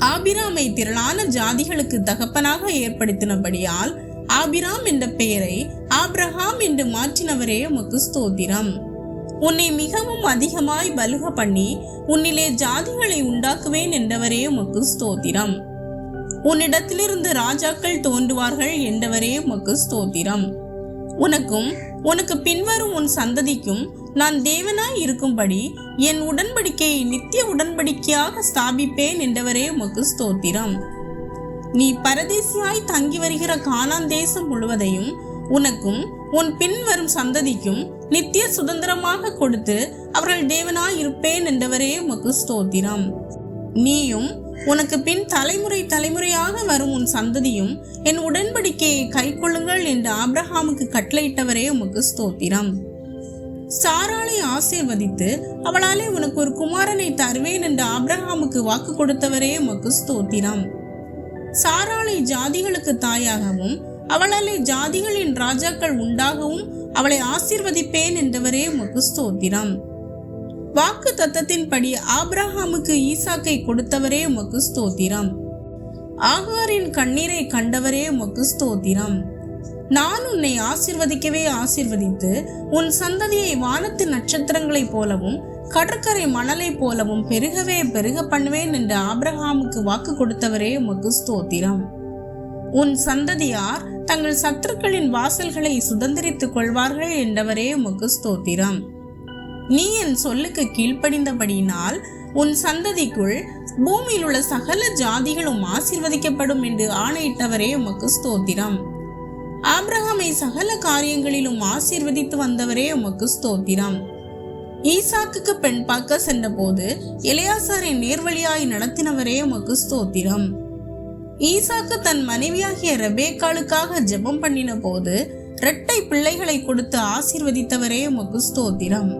ஆபிராமை திரளான ஜாதிகளுக்கு தகப்பனாக ஏற்படுத்தினபடியால் ஆபிராம் என்ற பெயரை ஆப்ரஹாம் என்று மாற்றினவரே உமக்கு ஸ்தோத்திரம். உன்னை மிகவும் அதிகமாய் பலுக பண்ணி உன்னிலே ஜாதிகளை உண்டாக்குவேன் என்றவரே உமக்கு ஸ்தோத்திரம். உன்னிடத்திலிருந்து ராஜாக்கள் தோன்றுவார்கள் என்றவரே உமக்கு ஸ்தோத்திரம். உனக்கும் உனக்கு பின்வரும் உன் சந்ததிக்கும் நான் தேவனாய் இருக்கும்படி என் உடன்படிக்கையை நித்திய உடன்படிக்கையாக ஸ்தாபிப்பேன் என்றவரே உமக்கு ஸ்தோத்திரம். நீ பரதேசியாய் தங்கி வருகிற கானான் தேசம் முழுவதையும் உனக்கும் உன் பின்வரும் சந்ததிக்கும் நித்திய சுதந்திரமாக கொடுத்து அவர்கள் தேவனாய் இருப்பேன் என்றவரே உமக்கு ஸ்தோத்திரம். நீயும் உனக்கு பின் தலைமுறை தலைமுறையாக வரும் உன் சந்ததியும் என் உடன்படிக்கையை கைக்கொள்ளுங்கள் என்று ஆப்ரஹாமுக்கு கட்டளையிட்டவரே உமக்கு ஸ்தோத்திரம். சாராளை ஆசீர்வதித்து அவளாலே உனக்கு ஒரு குமாரனை தருவேன் என்று ஆப்ரஹாமுக்கு வாக்கு கொடுத்தவரே உமக்கு ஸ்தோத்திரம். சாராளை ஜாதிகளுக்கு தாயாகவும் அவளாலே ஜாதிகளின் ராஜாக்கள் உண்டாகவும் அவளை ஆசீர்வதிப்பேன் என்றவரே உமக்கு ஸ்தோத்திரம். வாக்கு தத்தத்தின்படி ஆப்ரஹாமுக்கு ஈசாக்கை கொடுத்தவரே உமக்கு ஸ்தோத்திரம். ஆகாரின் கண்ணீரை கண்டவரே உமக்கு ஸ்தோத்திரம். நான் உன்னை ஆசிர்வதிக்கவே ஆசிர்வதித்து உன் சந்ததியை வானத்து நட்சத்திரங்களைப் போலவும் கடற்கரை மணலைப் போலவும் பெருகவே பெருக பண்ணுவேன் என்று ஆபிரஹாமுக்கு வாக்கு கொடுத்தவரே உமக்கு ஸ்தோத்திரம். உன் சந்ததியார் தங்கள் சத்துருக்களின் வாசல்களை சுதந்திரித்துக் கொள்வார்கள் என்றவரே உமக்கு ஸ்தோத்திரம். நீ என் சொல்லுக்கு கீழ்ப்படிந்தபடியினால் உன் சந்ததிக்குள் பூமியில் உள்ள சகல ஜாதிகளும் ஆசிர்வதிக்கப்படும் என்று ஆணையிட்டவரே உமக்கு ஸ்தோத்திரம். ஆப்ரஹாமை சகல காரியங்களிலும் ஆசீர்வதித்து வந்தவரே உமக்கு ஸ்தோத்திரம். ஈசாக்குக்கு பெண் பார்க்க சென்றபோது இளையாசாரை நேர்வழியாய் நடத்தினவரே உமக்கு ஸ்தோத்திரம். ஈசாக்கு தன் மனைவியாகிய ரெபேக்காளுக்காக ஜெபம் பண்ணின போது இரட்டை பிள்ளைகளை கொடுத்து ஆசீர்வதித்தவரே உமக்கு ஸ்தோத்திரம்.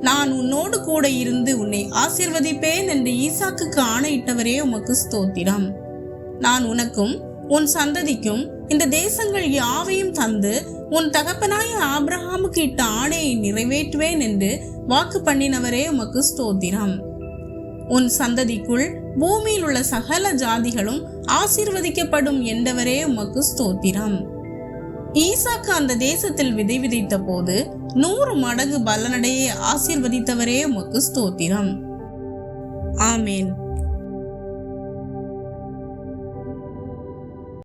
நான் உன்னோடு கூட இருந்து உன்னை ஆசிர்வதிப்பேன் என்று ஈசாக்குக்கு ஆணையிட்டவரே உமக்கு ஸ்தோத்திரம். நான் உனக்கும் உன் சந்ததிக்கும் இந்த தேசங்கள் யாவையும் தந்து உன் தகப்பனாய ஆபிரகாமுக்கு இட்ட ஆணையை நிறைவேற்றுவேன் என்று வாக்கு பண்ணினவரே உமக்கு ஸ்தோத்திரம். உன் சந்ததிக்குள் பூமியில் உள்ள சகல ஜாதிகளும் ஆசீர்வதிக்கப்படும் என்றவரே உமக்கு ஸ்தோத்திரம். ஈசாக்கு அந்த தேசத்தில் விதை விதைத்த போது நூறு மடங்கு பலனடையை ஆசீர்வதித்தவரே உமக்கு ஸ்தோத்திரம். ஆமேன்.